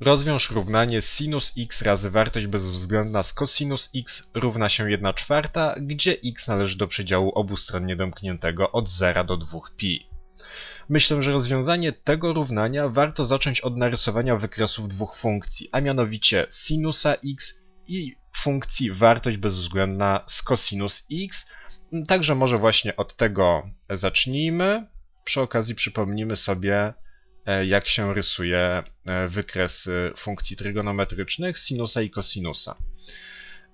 Rozwiąż równanie sinus x razy wartość bezwzględna z cosinus x równa się 1 czwarta, gdzie x należy do przedziału obustronnie domkniętego od 0 do 2pi. Myślę, że rozwiązanie tego równania warto zacząć od narysowania wykresów dwóch funkcji, a mianowicie sinusa x i funkcji wartość bezwzględna z cosinus x. Także może właśnie od tego zacznijmy. Przy okazji przypomnimy sobie, jak się rysuje e, wykresy funkcji trygonometrycznych sinusa i kosinusa.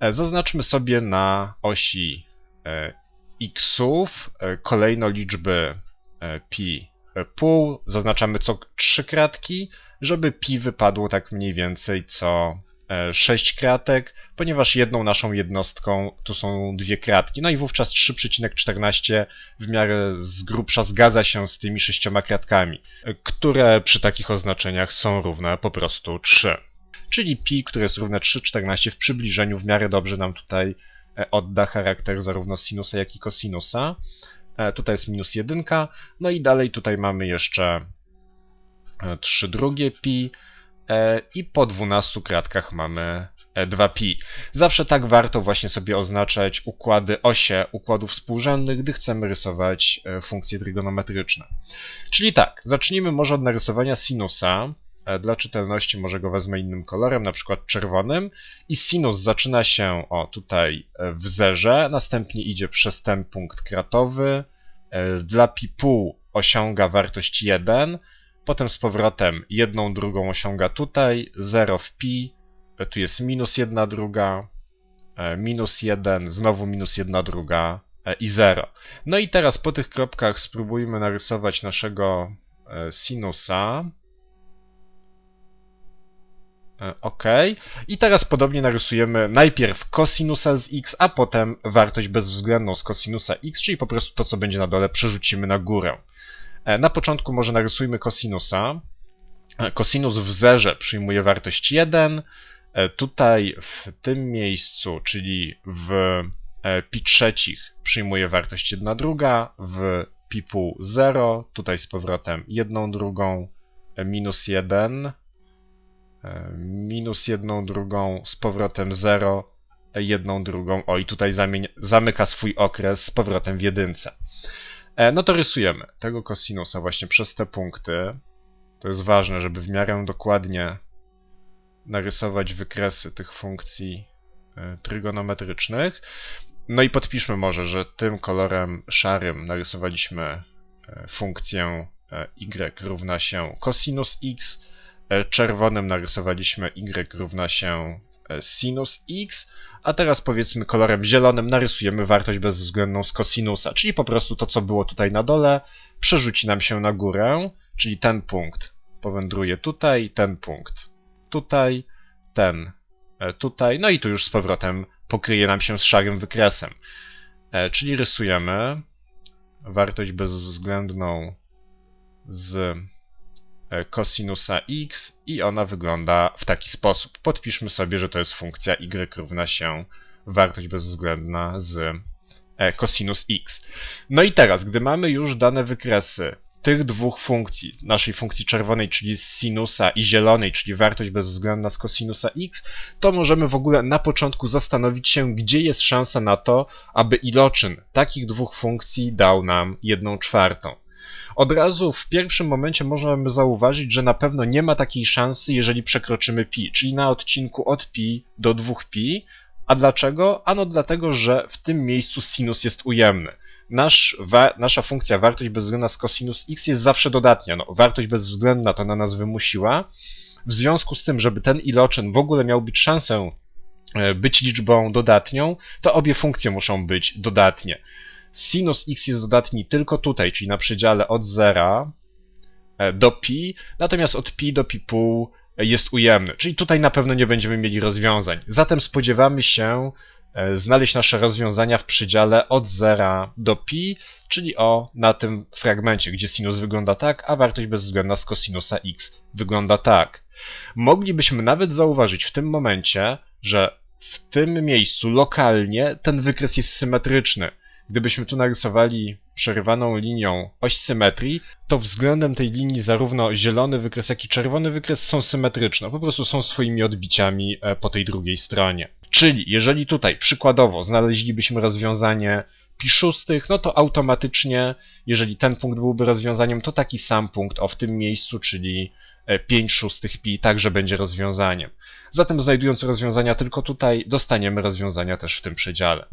E, Zaznaczmy sobie na osi e, xów e, kolejno liczby e, pi e, pół. Zaznaczamy co trzy kratki, żeby pi wypadło tak mniej więcej co e, 6 kratek, ponieważ jedną naszą jednostką tu są dwie kratki. No i wówczas 3,14 w miarę z grubsza zgadza się z tymi sześcioma kratkami, e, które przy takich oznaczeniach są równe po prostu 3. Czyli pi, które jest równe 3,14 w przybliżeniu w miarę dobrze nam tutaj e, odda charakter zarówno sinusa, jak i kosinusa. E, Tutaj jest minus 1. No i dalej tutaj mamy jeszcze 3 drugie pi e, i po 12 kratkach mamy e, 2pi. Zawsze tak warto właśnie sobie oznaczać układy osie układów współrzędnych, gdy chcemy rysować e, funkcje trygonometryczne. Czyli tak, zacznijmy może od narysowania sinusa. E, Dla czytelności może go wezmę innym kolorem, na przykład czerwonym. I sinus zaczyna się, o tutaj e, w zerze, następnie idzie przez ten punkt kratowy. E, Dla pi pół osiąga wartość 1, potem z powrotem jedną drugą osiąga tutaj, 0 w pi, e, tu jest minus 1 druga, e, minus 1, znowu minus 1 druga e, i 0. No i teraz po tych kropkach spróbujmy narysować naszego sinusa. OK. I teraz podobnie narysujemy najpierw kosinusa z x, a potem wartość bezwzględną z kosinusa x, czyli po prostu to, co będzie na dole, przerzucimy na górę. E, Na początku może narysujmy kosinusa. E, Kosinus w zerze przyjmuje wartość 1. E, Tutaj w tym miejscu, czyli w pi trzecich przyjmuje wartość 1 druga, w pi pół 0, tutaj z powrotem 1 drugą, minus 1, e, minus 1 drugą, z powrotem 0, 1 drugą, o i tutaj zamyka swój okres z powrotem w jedynce. E, No to rysujemy tego kosinusa właśnie przez te punkty. To jest ważne, żeby w miarę dokładnie narysować wykresy tych funkcji e, trygonometrycznych. No i podpiszmy może, że tym kolorem szarym narysowaliśmy e, funkcję y równa się cosinus x, czerwonym narysowaliśmy y równa się sinus x, a teraz powiedzmy kolorem zielonym narysujemy wartość bezwzględną z kosinusa, czyli po prostu to, co było tutaj na dole, przerzuci nam się na górę, czyli ten punkt powędruje tutaj, ten punkt tutaj, ten e, tutaj, no i tu już z powrotem pokryje nam się z szarym wykresem. E, Czyli rysujemy wartość bezwzględną z e, kosinusa x i ona wygląda w taki sposób. Podpiszmy sobie, że to jest funkcja y równa się wartość bezwzględna z e, cosinus x. No i teraz, gdy mamy już dane wykresy tych dwóch funkcji, naszej funkcji czerwonej, czyli z sinusa i zielonej, czyli wartość bezwzględna z cosinusa x, to możemy w ogóle na początku zastanowić się, gdzie jest szansa na to, aby iloczyn takich dwóch funkcji dał nam jedną czwartą. Od razu w pierwszym momencie możemy zauważyć, że na pewno nie ma takiej szansy, jeżeli przekroczymy pi, czyli na odcinku od pi do 2pi. A dlaczego? Ano dlatego, że w tym miejscu sinus jest ujemny. Nasz, wa, nasza funkcja wartość bezwzględna z cosinus x jest zawsze dodatnia. No, wartość bezwzględna to na nas wymusiła. W związku z tym, żeby ten iloczyn w ogóle miał być szansę e, być liczbą dodatnią, to obie funkcje muszą być dodatnie. Sinus x jest dodatni tylko tutaj, czyli na przedziale od 0 e, do pi, natomiast od pi do pi pół jest ujemny, czyli tutaj na pewno nie będziemy mieli rozwiązań. Zatem spodziewamy się e, znaleźć nasze rozwiązania w przedziale od 0 do pi, czyli o na tym fragmencie, gdzie sinus wygląda tak, a wartość bezwzględna z cosinusa x wygląda tak. Moglibyśmy nawet zauważyć w tym momencie, że w tym miejscu lokalnie ten wykres jest symetryczny. Gdybyśmy tu narysowali przerywaną linią oś symetrii, to względem tej linii zarówno zielony wykres, jak i czerwony wykres są symetryczne, po prostu są swoimi odbiciami e, po tej drugiej stronie. Czyli jeżeli tutaj przykładowo znaleźlibyśmy rozwiązanie pi szóstych, no to automatycznie, jeżeli ten punkt byłby rozwiązaniem, to taki sam punkt o w tym miejscu, czyli 5 szóstych pi także będzie rozwiązaniem. Zatem znajdując rozwiązania tylko tutaj, dostaniemy rozwiązania też w tym przedziale.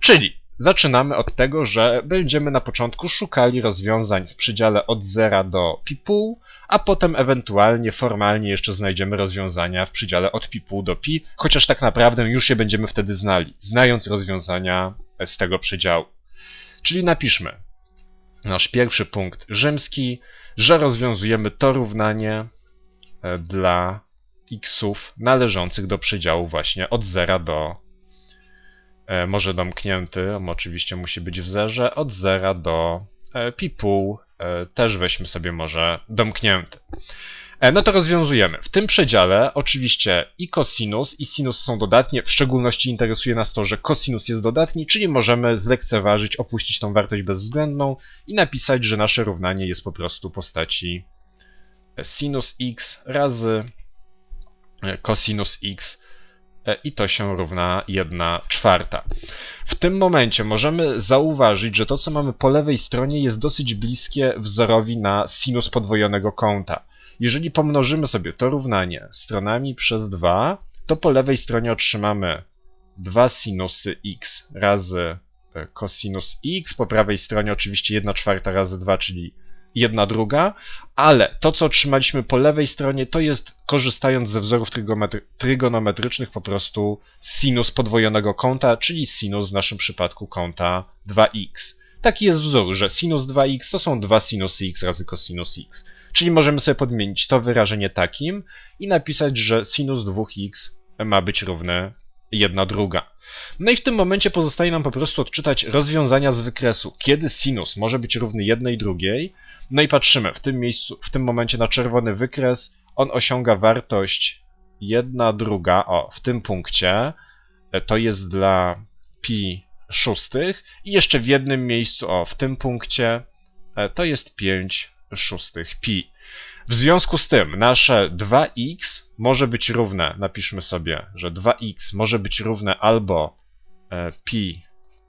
Czyli zaczynamy od tego, że będziemy na początku szukali rozwiązań w przedziale od 0 do pi pół, a potem ewentualnie formalnie jeszcze znajdziemy rozwiązania w przedziale od pi pół do pi, chociaż tak naprawdę już je będziemy wtedy znali, znając rozwiązania z tego przedziału. Czyli napiszmy nasz pierwszy punkt rzymski, że rozwiązujemy to równanie e, dla xów należących do przedziału właśnie od 0 do może domknięty, on oczywiście musi być w zerze, od 0 do e, pi pół też weźmy sobie może domknięty. No to rozwiązujemy. W tym przedziale oczywiście i cosinus i sinus są dodatnie, w szczególności interesuje nas to, że cosinus jest dodatni, czyli możemy zlekceważyć, opuścić tą wartość bezwzględną i napisać, że nasze równanie jest po prostu postaci sinus x razy cosinus x i to się równa 1 czwarta. W tym momencie możemy zauważyć, że to co mamy po lewej stronie jest dosyć bliskie wzorowi na sinus podwojonego kąta. Jeżeli pomnożymy sobie to równanie stronami przez 2, to po lewej stronie otrzymamy 2 sinusy x razy cosinus x, po prawej stronie oczywiście 1 czwarta razy 2, czyli 1 druga, ale to, co otrzymaliśmy po lewej stronie, to jest, korzystając ze wzorów trygonometrycznych, po prostu sinus podwojonego kąta, czyli sinus w naszym przypadku kąta 2x. Taki jest wzór, że sinus 2x to są 2 sinusy x razy cosinus x. Czyli możemy sobie podmienić to wyrażenie takim i napisać, że sinus 2x ma być równe 1 druga. No i w tym momencie pozostaje nam po prostu odczytać rozwiązania z wykresu, kiedy sinus może być równy jednej drugiej. No i patrzymy w tym miejscu, w tym momencie na czerwony wykres. On osiąga wartość 1 druga, o, w tym punkcie. E, to jest dla pi szóstych. I jeszcze w jednym miejscu, o, w tym punkcie, e, to jest 5 szóstych pi. W związku z tym nasze 2x może być równe, napiszmy sobie, że 2x może być równe albo e, pi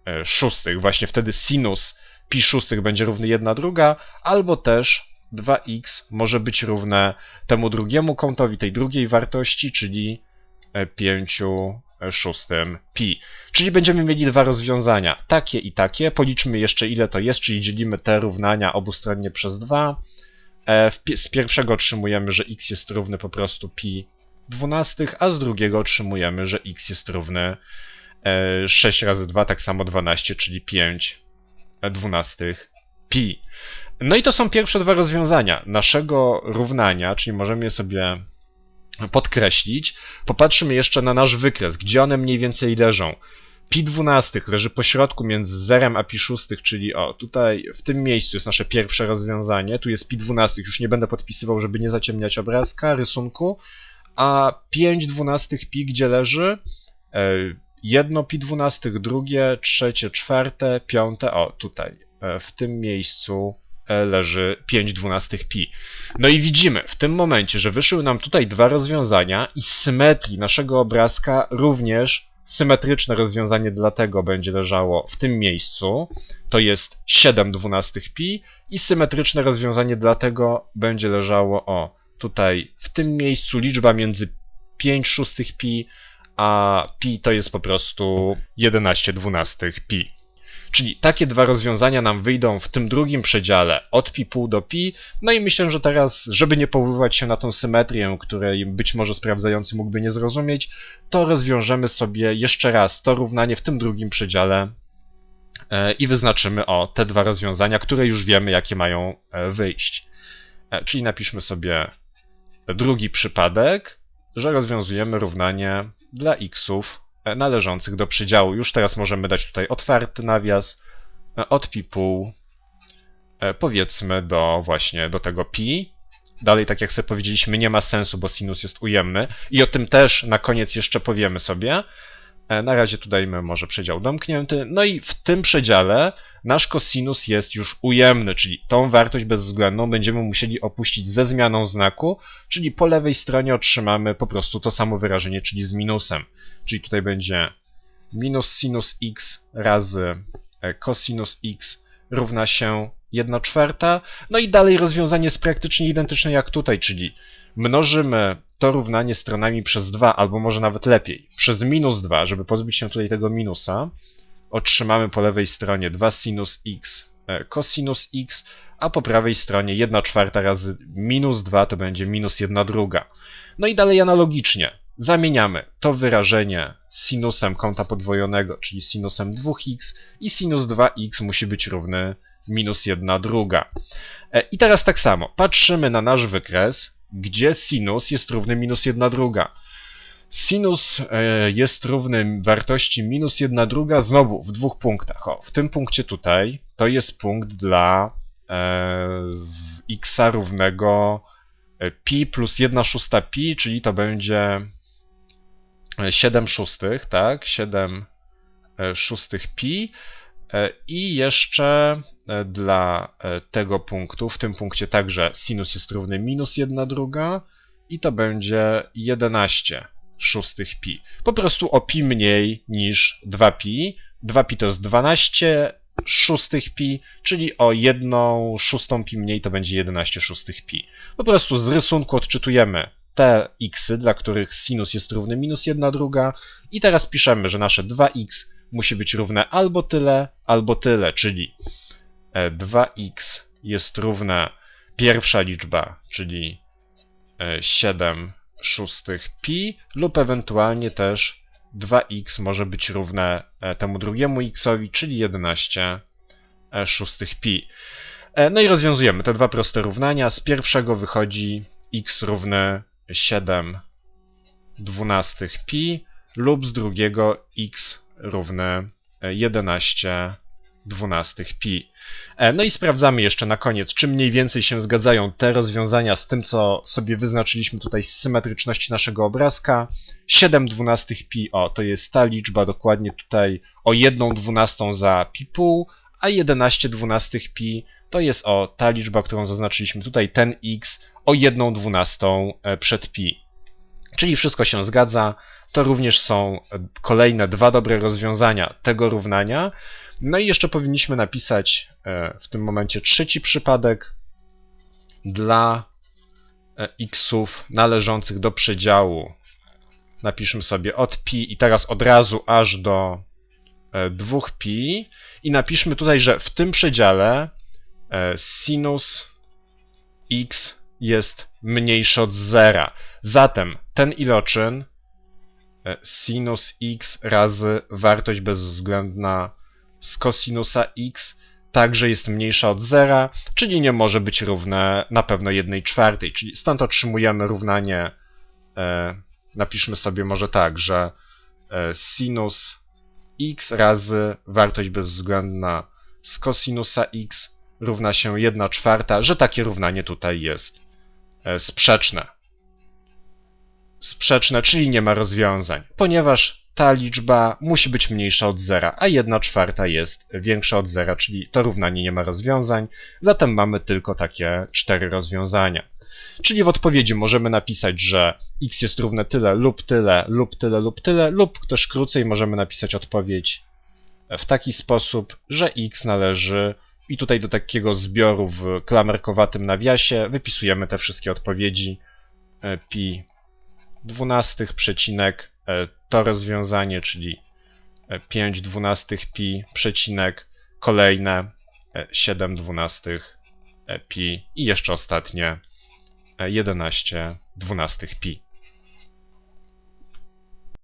e, szóstych, właśnie wtedy sinus pi szóstych będzie równy 1 druga, albo też 2x może być równe temu drugiemu kątowi, tej drugiej wartości, czyli 5 e, szóstym pi. Czyli będziemy mieli dwa rozwiązania, takie i takie. Policzmy jeszcze ile to jest, czyli dzielimy te równania obustronnie przez 2 E, z pierwszego otrzymujemy, że x jest równy po prostu pi dwunastych, a z drugiego otrzymujemy, że x jest równy 6 e, razy 2, tak samo 12, czyli 5 dwunastych pi. No i to są pierwsze dwa rozwiązania naszego równania, czyli możemy je sobie podkreślić. Popatrzymy jeszcze na nasz wykres, gdzie one mniej więcej leżą pi 12 leży po środku między 0 a pi 6, czyli o, tutaj w tym miejscu jest nasze pierwsze rozwiązanie, tu jest pi 12, już nie będę podpisywał, żeby nie zaciemniać obrazka, rysunku, a 5 12 pi gdzie leży? E, jedno pi 12, drugie, trzecie, czwarte, piąte, o, tutaj, e, w tym miejscu e, leży 5 12 pi. No i widzimy w tym momencie, że wyszły nam tutaj dwa rozwiązania i symetrii naszego obrazka również Symetryczne rozwiązanie dlatego będzie leżało w tym miejscu, to jest 7 dwunastych pi i symetryczne rozwiązanie dlatego będzie leżało o tutaj w tym miejscu liczba między 5 szóstych pi a pi to jest po prostu 11 dwunastych pi. Czyli takie dwa rozwiązania nam wyjdą w tym drugim przedziale od pi pół do pi. No i myślę, że teraz, żeby nie powoływać się na tą symetrię, której być może sprawdzający mógłby nie zrozumieć, to rozwiążemy sobie jeszcze raz to równanie w tym drugim przedziale e, i wyznaczymy o te dwa rozwiązania, które już wiemy, jakie mają e, wyjść. E, czyli napiszmy sobie drugi przypadek, że rozwiązujemy równanie dla xów należących do przedziału. Już teraz możemy dać tutaj otwarty nawias e, od pi pół e, powiedzmy do właśnie do tego pi. Dalej, tak jak sobie powiedzieliśmy, nie ma sensu, bo sinus jest ujemny i o tym też na koniec jeszcze powiemy sobie. E, Na razie tu dajmy może przedział domknięty. No i w tym przedziale nasz kosinus jest już ujemny, czyli tą wartość bezwzględną będziemy musieli opuścić ze zmianą znaku, czyli po lewej stronie otrzymamy po prostu to samo wyrażenie, czyli z minusem. Czyli tutaj będzie minus sinus x razy e, cosinus x równa się 1 czwarta. No i dalej rozwiązanie jest praktycznie identyczne jak tutaj, czyli mnożymy to równanie stronami przez 2, albo może nawet lepiej, przez minus 2, żeby pozbyć się tutaj tego minusa. Otrzymamy po lewej stronie 2 sinus x e, cosinus x, a po prawej stronie 1 czwarta razy minus 2 to będzie minus 1 druga. No i dalej analogicznie. Zamieniamy to wyrażenie sinusem kąta podwojonego, czyli sinusem 2x i sinus 2x musi być równy minus 1 druga. E, I teraz tak samo, patrzymy na nasz wykres, gdzie sinus jest równy minus 1 druga. Sinus e, jest równy wartości minus 1 druga znowu w dwóch punktach. O, w tym punkcie tutaj to jest punkt dla e, x równego e, pi plus 1 szósta pi, czyli to będzie 7 szóstych, tak? 7 e, szóstych pi. I jeszcze dla e, tego punktu, w tym punkcie także sinus jest równy minus 1 druga i to będzie 11 szóstych pi. Po prostu o pi mniej niż 2pi. 2pi to jest 12 szóstych pi, czyli o 1 szóstą pi mniej to będzie 11 szóstych pi. Po prostu z rysunku odczytujemy te xy, dla których sinus jest równy minus 1 druga i teraz piszemy, że nasze 2x musi być równe albo tyle, albo tyle, czyli e, 2x jest równe pierwsza liczba, czyli e, 7 szóstych pi lub ewentualnie też 2x może być równe e, temu drugiemu xowi, czyli 11 e, szóstych pi. E, No i rozwiązujemy te dwa proste równania. Z pierwszego wychodzi x równy 7 dwunastych pi lub z drugiego x równe 11 dwunastych pi. E, No i sprawdzamy jeszcze na koniec, czy mniej więcej się zgadzają te rozwiązania z tym, co sobie wyznaczyliśmy tutaj z symetryczności naszego obrazka. 7 dwunastych pi, o, to jest ta liczba dokładnie tutaj o 1 dwunastą za pi pół, a 11 dwunastych pi to jest o ta liczba, którą zaznaczyliśmy tutaj, ten x o 1 dwunastą e, przed pi. Czyli wszystko się zgadza. To również są kolejne dwa dobre rozwiązania tego równania. No i jeszcze powinniśmy napisać e, w tym momencie trzeci przypadek dla e, xów należących do przedziału. Napiszmy sobie od pi i teraz od razu aż do 2pi i napiszmy tutaj, że w tym przedziale sinus x jest mniejszy od zera. Zatem ten iloczyn e, sinus x razy wartość bezwzględna z cosinusa x także jest mniejsza od zera, czyli nie może być równe na pewno 1 czwartej. Czyli stąd otrzymujemy równanie, e, napiszmy sobie może tak, że e, sinus x razy wartość bezwzględna z cosinusa x równa się 1 czwarta, że takie równanie tutaj jest e, sprzeczne. Sprzeczne, czyli nie ma rozwiązań, ponieważ ta liczba musi być mniejsza od zera, a 1 czwarta jest większa od zera, czyli to równanie nie ma rozwiązań, zatem mamy tylko takie cztery rozwiązania. Czyli w odpowiedzi możemy napisać, że x jest równe tyle lub tyle lub tyle lub tyle, lub też krócej możemy napisać odpowiedź w taki sposób, że x należy i tutaj do takiego zbioru w klamerkowatym nawiasie wypisujemy te wszystkie odpowiedzi e, pi dwunastych przecinek to rozwiązanie, czyli e, 5 dwunastych pi przecinek kolejne e, 7 dwunastych e, pi i jeszcze ostatnie e, 11 dwunastych pi.